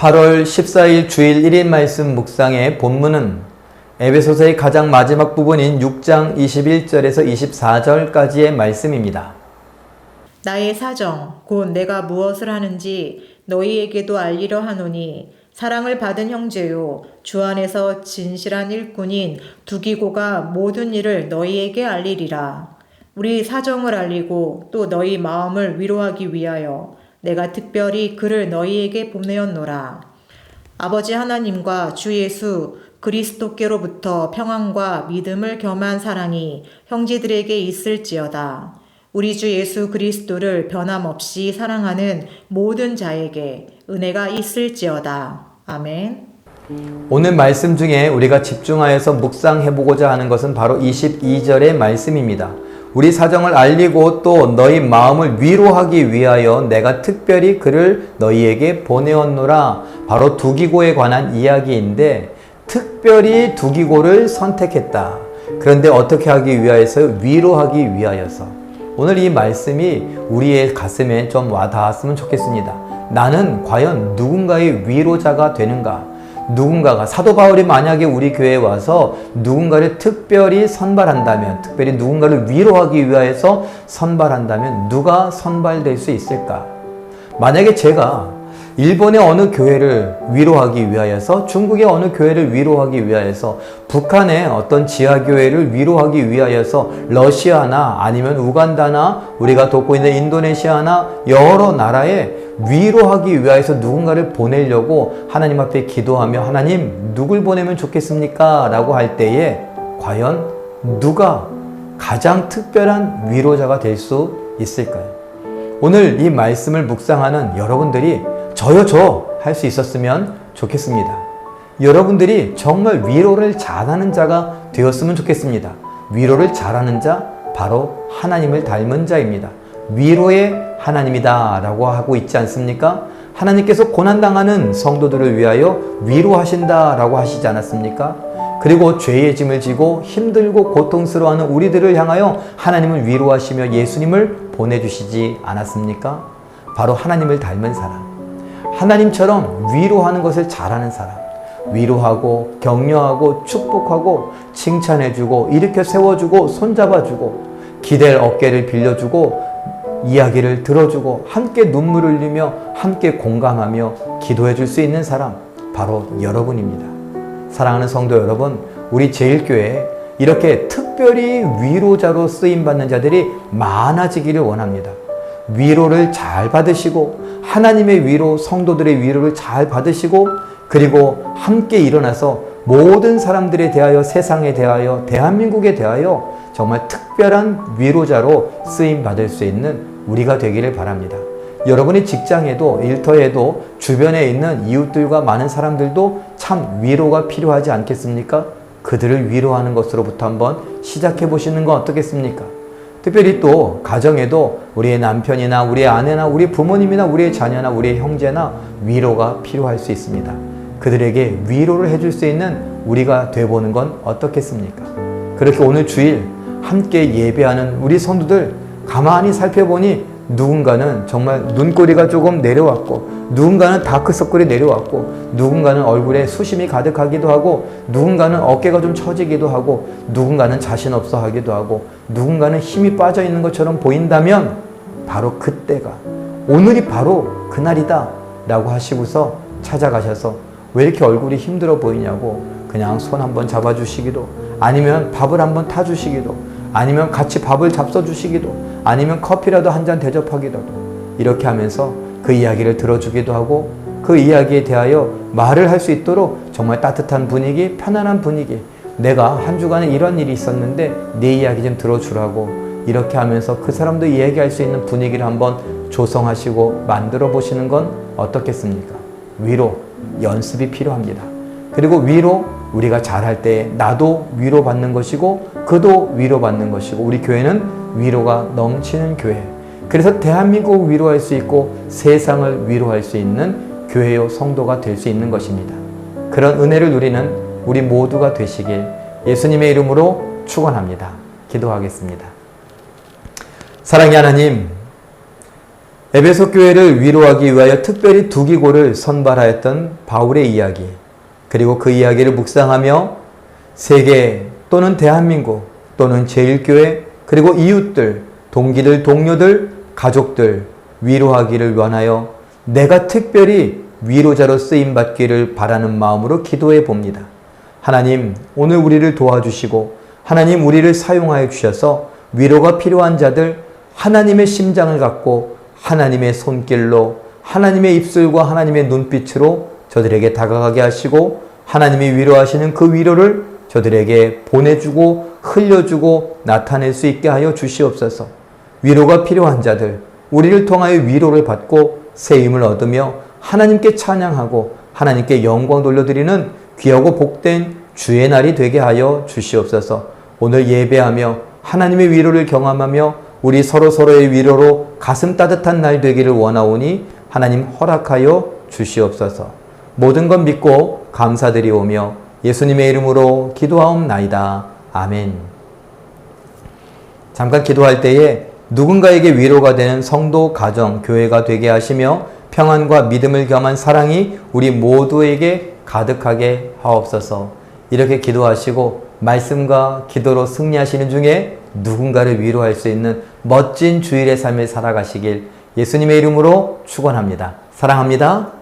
8월 14일 주일 1인 말씀 묵상의 본문은 에베소서의 가장 마지막 부분인 6장 21절에서 24절까지의 말씀입니다. 나의 사정 곧 내가 무엇을 하는지 너희에게도 알리려 하노니 사랑을 받은 형제요 주 안에서 진실한 일꾼인 두기고가 모든 일을 너희에게 알리리라 우리 사정을 알리고 또 너희 마음을 위로하기 위하여 내가 특별히 그를 너희에게 보내었노라 아버지 하나님과 주 예수 그리스도께로부터 평안과 믿음을 겸한 사랑이 형제들에게 있을지어다. 우리 주 예수 그리스도를 변함없이 사랑하는 모든 자에게 은혜가 있을지어다. 아멘. 오늘 말씀 중에 우리가 집중하여서 묵상해보고자 하는 것은 바로 22절의 말씀입니다. 우리 사정을 알리고 또 너희 마음을 위로하기 위하여 내가 특별히 그를 너희에게 보내었노라. 바로 두기고에 관한 이야기인데 특별히 두기고를 선택했다. 그런데 어떻게 하기 위하여서 위로하기 위하여서 오늘 이 말씀이 우리의 가슴에 좀 와닿았으면 좋겠습니다. 나는 과연 누군가의 위로자가 되는가? 누군가가 사도 바울이 만약에 우리 교회에 와서 누군가를 특별히 선발한다면, 특별히 누군가를 위로하기 위하여서 선발한다면 누가 선발될 수 있을까? 만약에 제가 일본의 어느 교회를 위로하기 위하여서 중국의 어느 교회를 위로하기 위하여서 북한의 어떤 지하교회를 위로하기 위하여서 러시아나 아니면 우간다나 우리가 돕고 있는 인도네시아나 여러 나라에 위로하기 위하여서 누군가를 보내려고 하나님 앞에 기도하며 하나님 누굴 보내면 좋겠습니까? 라고 할 때에 과연 누가 가장 특별한 위로자가 될 수 있을까요? 오늘 이 말씀을 묵상하는 여러분들이 저요 저 할 수 있었으면 좋겠습니다. 여러분들이 정말 위로를 잘하는 자가 되었으면 좋겠습니다. 위로를 잘하는 자 바로 하나님을 닮은 자입니다. 위로의 하나님이다 라고 하고 있지 않습니까? 하나님께서 고난당하는 성도들을 위하여 위로하신다 라고 하시지 않았습니까? 그리고 죄의 짐을 지고 힘들고 고통스러워하는 우리들을 향하여 하나님을 위로하시며 예수님을 보내주시지 않았습니까? 바로 하나님을 닮은 사람. 하나님처럼 위로하는 것을 잘하는 사람. 위로하고 격려하고 축복하고 칭찬해주고 일으켜 세워주고 손잡아주고 기댈 어깨를 빌려주고 이야기를 들어주고 함께 눈물을 흘리며 함께 공감하며 기도해 줄 수 있는 사람 바로 여러분입니다. 사랑하는 성도 여러분, 우리 제일교회에 이렇게 특별히 위로자로 쓰임 받는 자들이 많아지기를 원합니다. 위로를 잘 받으시고 하나님의 위로, 성도들의 위로를 잘 받으시고 그리고 함께 일어나서 모든 사람들에 대하여 세상에 대하여 대한민국에 대하여 정말 특별한 위로자로 쓰임 받을 수 있는 우리가 되기를 바랍니다. 여러분의 직장에도 일터에도 주변에 있는 이웃들과 많은 사람들도 참 위로가 필요하지 않겠습니까? 그들을 위로하는 것으로부터 한번 시작해 보시는 건 어떻겠습니까? 특별히 또 가정에도 우리의 남편이나 우리의 아내나 우리 부모님이나 우리의 자녀나 우리의 형제나 위로가 필요할 수 있습니다. 그들에게 위로를 해줄 수 있는 우리가 되보는 건 어떻겠습니까? 그렇게 오늘 주일 함께 예배하는 우리 성도들 가만히 살펴보니 누군가는 정말 눈꼬리가 조금 내려왔고 누군가는 다크서클이 내려왔고 누군가는 얼굴에 수심이 가득하기도 하고 누군가는 어깨가 좀 처지기도 하고 누군가는 자신 없어 하기도 하고 누군가는 힘이 빠져 있는 것처럼 보인다면 바로 그때가 오늘이 바로 그날이다 라고 하시고서 찾아가셔서 왜 이렇게 얼굴이 힘들어 보이냐고 그냥 손 한번 잡아주시기도 아니면 밥을 한번 타주시기도 아니면 같이 밥을 잡숴주시기도 아니면 커피라도 한 잔 대접하기도 하고 이렇게 하면서 그 이야기를 들어주기도 하고 그 이야기에 대하여 말을 할 수 있도록 정말 따뜻한 분위기, 편안한 분위기 내가 한 주간에 이런 일이 있었는데 내 이야기 좀 들어주라고 이렇게 하면서 그 사람도 이야기할 수 있는 분위기를 한번 조성하시고 만들어 보시는 건 어떻겠습니까? 위로, 연습이 필요합니다. 그리고 위로 우리가 잘할 때 나도 위로받는 것이고 그도 위로받는 것이고 우리 교회는 위로가 넘치는 교회. 그래서 대한민국 위로할 수 있고 세상을 위로할 수 있는 교회요 성도가 될 수 있는 것입니다. 그런 은혜를 누리는 우리 모두가 되시길 예수님의 이름으로 축원합니다. 기도하겠습니다. 사랑의 하나님, 에베소 교회를 위로하기 위하여 특별히 두 기고를 선발하였던 바울의 이야기, 그리고 그 이야기를 묵상하며 세계 또는 대한민국 또는 제일교회 그리고 이웃들, 동기들, 동료들, 가족들 위로하기를 원하여 내가 특별히 위로자로 쓰임 받기를 바라는 마음으로 기도해 봅니다. 하나님, 오늘 우리를 도와주시고 하나님 우리를 사용하여 주셔서 위로가 필요한 자들 하나님의 심장을 갖고 하나님의 손길로 하나님의 입술과 하나님의 눈빛으로 저들에게 다가가게 하시고 하나님이 위로하시는 그 위로를 저들에게 보내주고 흘려주고 나타낼 수 있게 하여 주시옵소서. 위로가 필요한 자들, 우리를 통하여 위로를 받고 새 힘을 얻으며 하나님께 찬양하고 하나님께 영광 돌려드리는 귀하고 복된 주의 날이 되게 하여 주시옵소서. 오늘 예배하며 하나님의 위로를 경험하며 우리 서로 서로의 위로로 가슴 따뜻한 날 되기를 원하오니 하나님 허락하여 주시옵소서. 모든 것 믿고 감사드리오며 예수님의 이름으로 기도하옵나이다. 아멘. 잠깐 기도할 때에 누군가에게 위로가 되는 성도, 가정, 교회가 되게 하시며 평안과 믿음을 겸한 사랑이 우리 모두에게 가득하게 하옵소서. 이렇게 기도하시고 말씀과 기도로 승리하시는 중에 누군가를 위로할 수 있는 멋진 주일의 삶을 살아가시길 예수님의 이름으로 축원합니다. 사랑합니다.